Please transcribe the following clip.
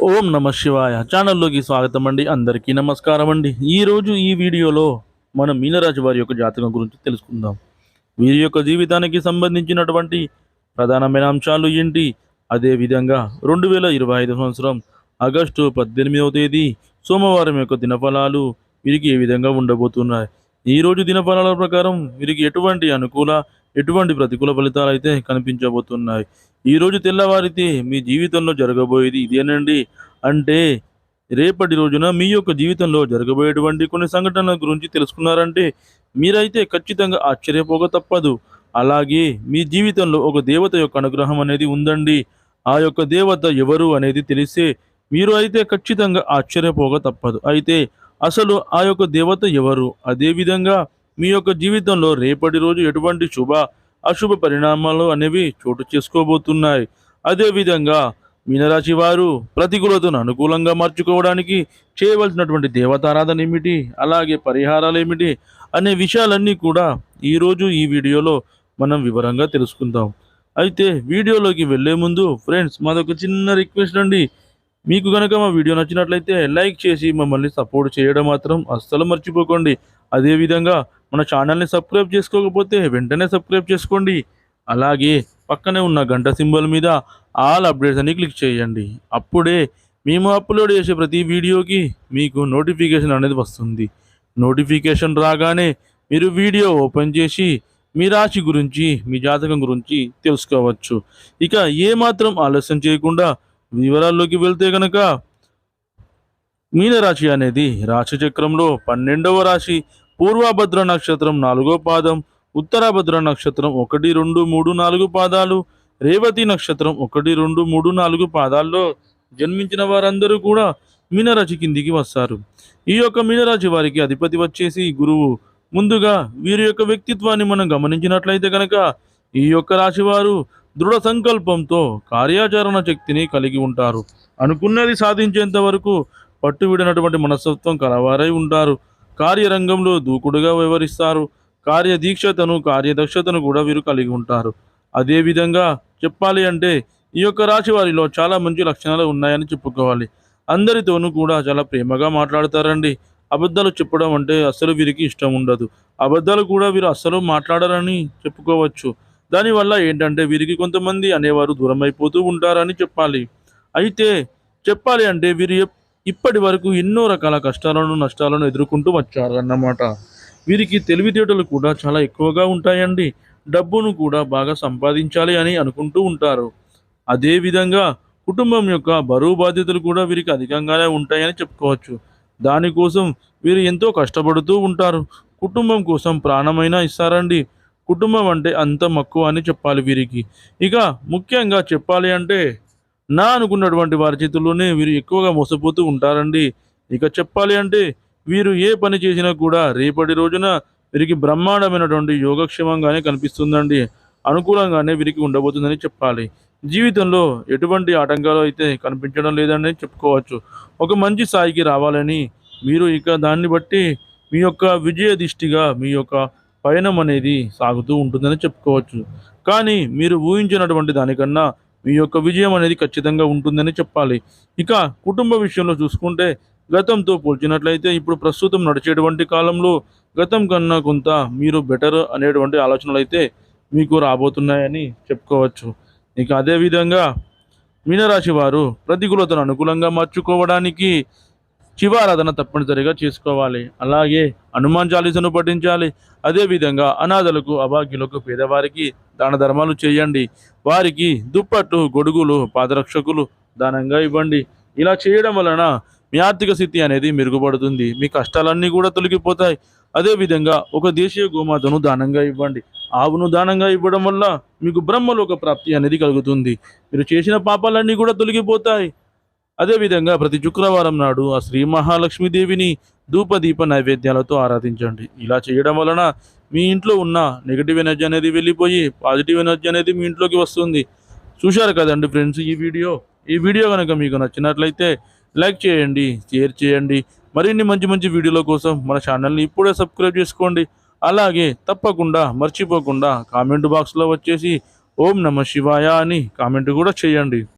ఓం నమ శివాయ. ఛానల్లోకి స్వాగతం అండి. అందరికీ నమస్కారం అండి. ఈరోజు ఈ వీడియోలో మనం మీనరాజు వారి యొక్క జాతకం గురించి తెలుసుకుందాం. వీరి యొక్క జీవితానికి సంబంధించినటువంటి ప్రధానమైన అంశాలు ఏంటి? అదేవిధంగా రెండు వేల ఇరవై ఐదు సంవత్సరం ఆగస్టు పద్దెనిమిదవ తేదీ సోమవారం యొక్క దినఫలాలు వీరికి ఏ విధంగా ఉండబోతున్నాయి? ఈ రోజు దినఫలాల ప్రకారం వీరికి ఎటువంటి అనుకూల ఎటువంటి ప్రతికూల ఫలితాలు అయితే కనిపించబోతున్నాయి. ఈ రోజు తెల్లవారితే మీ జీవితంలో జరగబోయేది ఇదేనండి. అంటే రేపటి రోజున మీ యొక్క జీవితంలో జరగబోయేటువంటి కొన్ని సంఘటనల గురించి తెలుసుకున్నారంటే మీరైతే ఖచ్చితంగా ఆశ్చర్యపోక తప్పదు. అలాగే మీ జీవితంలో ఒక దేవత యొక్క అనుగ్రహం అనేది ఉందండి. ఆ యొక్క దేవత ఎవరు అనేది తెలిస్తే మీరు అయితే ఖచ్చితంగా ఆశ్చర్యపోక తప్పదు. అయితే అసలు ఆ యొక్క దేవత ఎవరు? అదేవిధంగా మీ యొక్క జీవితంలో రేపటి రోజు ఎటువంటి శుభ అశుభ పరిణామాలు అనేవి చోటు చేసుకోబోతున్నాయి. అదేవిధంగా మీనరాశి వారు ప్రతికూలతను అనుకూలంగా మార్చుకోవడానికి చేయవలసినటువంటి దేవతారాధన ఏమిటి? అలాగే పరిహారాలు ఏమిటి? అనే విషయాలన్నీ కూడా ఈరోజు ఈ వీడియోలో మనం వివరంగా తెలుసుకుందాం. అయితే వీడియోలోకి వెళ్ళే ముందు ఫ్రెండ్స్ మాదొక చిన్న రిక్వెస్ట్ అండి. మీకు కనుక మా వీడియో నచ్చినట్లయితే లైక్ చేసి మమ్మల్ని సపోర్ట్ చేయడం మాత్రం అస్సలు మర్చిపోకండి. అదేవిధంగా మన ఛానల్ని సబ్స్క్రైబ్ చేసుకోకపోతే వెంటనే సబ్స్క్రైబ్ చేసుకోండి. అలాగే పక్కనే ఉన్న గంట సింబల్ మీద ఆల్ అప్డేట్స్ అని క్లిక్ చేయండి. అప్పుడే మేము అప్లోడ్ చేసే ప్రతి వీడియోకి మీకు నోటిఫికేషన్ అనేది వస్తుంది. నోటిఫికేషన్ రాగానే మీరు వీడియో ఓపెన్ చేసి మీ రాశి గురించి మీ జాతకం గురించి తెలుసుకోవచ్చు. ఇక ఏమాత్రం ఆలస్యం చేయకుండా వివరాల్లోకి వెళ్తే కనుక మీనరాశి అనేది రాశిచక్రంలో పన్నెండవ రాశి పూర్వభద్ర నక్షత్రం నాలుగో పాదం ఉత్తరాభద్ర నక్షత్రం ఒకటి రెండు మూడు నాలుగు పాదాలు రేవతి నక్షత్రం ఒకటి రెండు మూడు నాలుగు పాదాల్లో జన్మించిన వారందరూ కూడా మీనరాశి కిందికి వస్తారు. ఈ యొక్క మీనరాశి వారికి అధిపతి వచ్చేసి గురువు. ముందుగా వీరి యొక్క వ్యక్తిత్వాన్ని మనం గమనించినట్లయితే కనుక ఈ యొక్క రాశి వారు దృఢ సంకల్పంతో కార్యాచరణ శక్తిని కలిగి ఉంటారు. అనుకున్నది సాధించేంత వరకు పట్టు విడినటువంటి మనస్తత్వం కలవారై ఉంటారు. కార్యరంగంలో దూకుడుగా వ్యవహరిస్తారు. కార్యదీక్షతను కార్యదక్షతను కూడా వీరు కలిగి ఉంటారు. అదేవిధంగా చెప్పాలి అంటే ఈ యొక్క రాశి వారిలో చాలా మంచి లక్షణాలు ఉన్నాయని చెప్పుకోవాలి. అందరితోనూ కూడా చాలా ప్రేమగా మాట్లాడతారండి. అబద్ధాలు చెప్పడం అంటే అస్సలు వీరికి ఇష్టం ఉండదు. అబద్ధాలు కూడా వీరు అస్సలు మాట్లాడరని చెప్పుకోవచ్చు. దానివల్ల ఏంటంటే వీరికి కొంతమంది అనేవారు దూరం అయిపోతూ ఉంటారని చెప్పాలి. అయితే చెప్పాలి అంటే వీరు ఇప్పటి వరకు ఎన్నో రకాల కష్టాలను నష్టాలను ఎదుర్కొంటూ వచ్చారు అన్నమాట వీరికి తెలివితేటలు కూడా చాలా ఎక్కువగా ఉంటాయండి. డబ్బును కూడా బాగా సంపాదించాలి అని అనుకుంటూ ఉంటారు. అదేవిధంగా కుటుంబం యొక్క బరువు బాధ్యతలు కూడా వీరికి అధికంగానే ఉంటాయని చెప్పుకోవచ్చు. దానికోసం వీరు ఎంతో కష్టపడుతూ ఉంటారు. కుటుంబం కోసం ప్రాణమైనా ఇస్తారండి. కుటుంబం అంటే అంత మక్కువ అని చెప్పాలి వీరికి. ఇక ముఖ్యంగా చెప్పాలి అంటే నా అనుకున్నటువంటి వారి చేతుల్లోనే వీరు ఎక్కువగా మోసపోతూ ఉంటారండి. ఇక చెప్పాలి అంటే వీరు ఏ పని చేసినా కూడా రేపటి రోజున వీరికి బ్రహ్మాండమైనటువంటి యోగక్షేమంగానే కనిపిస్తుందండి. అనుకూలంగానే వీరికి ఉండబోతుందని చెప్పాలి. జీవితంలో ఎటువంటి ఆటంకాలు అయితే కనిపించడం లేదని చెప్పుకోవచ్చు. ఒక మంచి స్థాయికి రావాలని మీరు ఇక దాన్ని బట్టి మీ యొక్క విజయ దిష్టిగా మీ యొక్క పయనం అనేది సాగుతూ ఉంటుందని చెప్పుకోవచ్చు. కానీ మీరు ఊహించినటువంటి దానికన్నా మీ యొక్క విజయం అనేది ఖచ్చితంగా ఉంటుందని చెప్పాలి. ఇక కుటుంబ విషయంలో చూసుకుంటే గతంతో పోల్చినట్లయితే ఇప్పుడు ప్రస్తుతం నడిచేటువంటి కాలంలో గతం కన్నా కొంత మీరు బెటర్ అనేటువంటి ఆలోచనలు అయితే మీకు రాబోతున్నాయని చెప్పుకోవచ్చు. ఇక అదేవిధంగా మీనరాశి వారు ప్రతికూలతను అనుకూలంగా మార్చుకోవడానికి శివారాధన తప్పనిసరిగా చేసుకోవాలి. అలాగే హనుమాన్ చాలీసను పఠించాలి. అదేవిధంగా అనాథలకు అభాగ్యులకు పేదవారికి దాన ధర్మాలు చేయండి. వారికి దుప్పట్లు గొడుగులు పాదరక్షకులు దానంగా ఇవ్వండి. ఇలా చేయడం వలన మీ ఆర్థిక స్థితి అనేది మెరుగుపడుతుంది. మీ కష్టాలన్నీ కూడా తొలగిపోతాయి. అదేవిధంగా ఒక దేశీయ గోమాతను దానంగా ఇవ్వండి. ఆవును దానంగా ఇవ్వడం వల్ల మీకు బ్రహ్మలోక ప్రాప్తి అనేది కలుగుతుంది. మీరు చేసిన పాపాలన్నీ కూడా తొలగిపోతాయి. అదేవిధంగా ప్రతి శుక్రవారం నాడు ఆ శ్రీ మహాలక్ష్మీదేవిని ధూపదీప నైవేద్యాలతో ఆరాధించండి. ఇలా చేయడం వలన మీ ఇంట్లో ఉన్న నెగిటివ్ ఎనర్జీ అనేది వెళ్ళిపోయి పాజిటివ్ ఎనర్జీ అనేది మీ ఇంట్లోకి వస్తుంది. చూశారు కదండి ఫ్రెండ్స్ ఈ వీడియో? ఈ వీడియో కనుక మీకు నచ్చినట్లయితే లైక్ చేయండి షేర్ చేయండి. మరిన్ని మంచి మంచి వీడియోల కోసం మన ఛానల్ని ఇప్పుడే సబ్స్క్రైబ్ చేసుకోండి. అలాగే తప్పకుండా మర్చిపోకుండా కామెంట్ బాక్స్లో వచ్చేసి ఓం నమ శివాయ అని కామెంట్ కూడా చేయండి.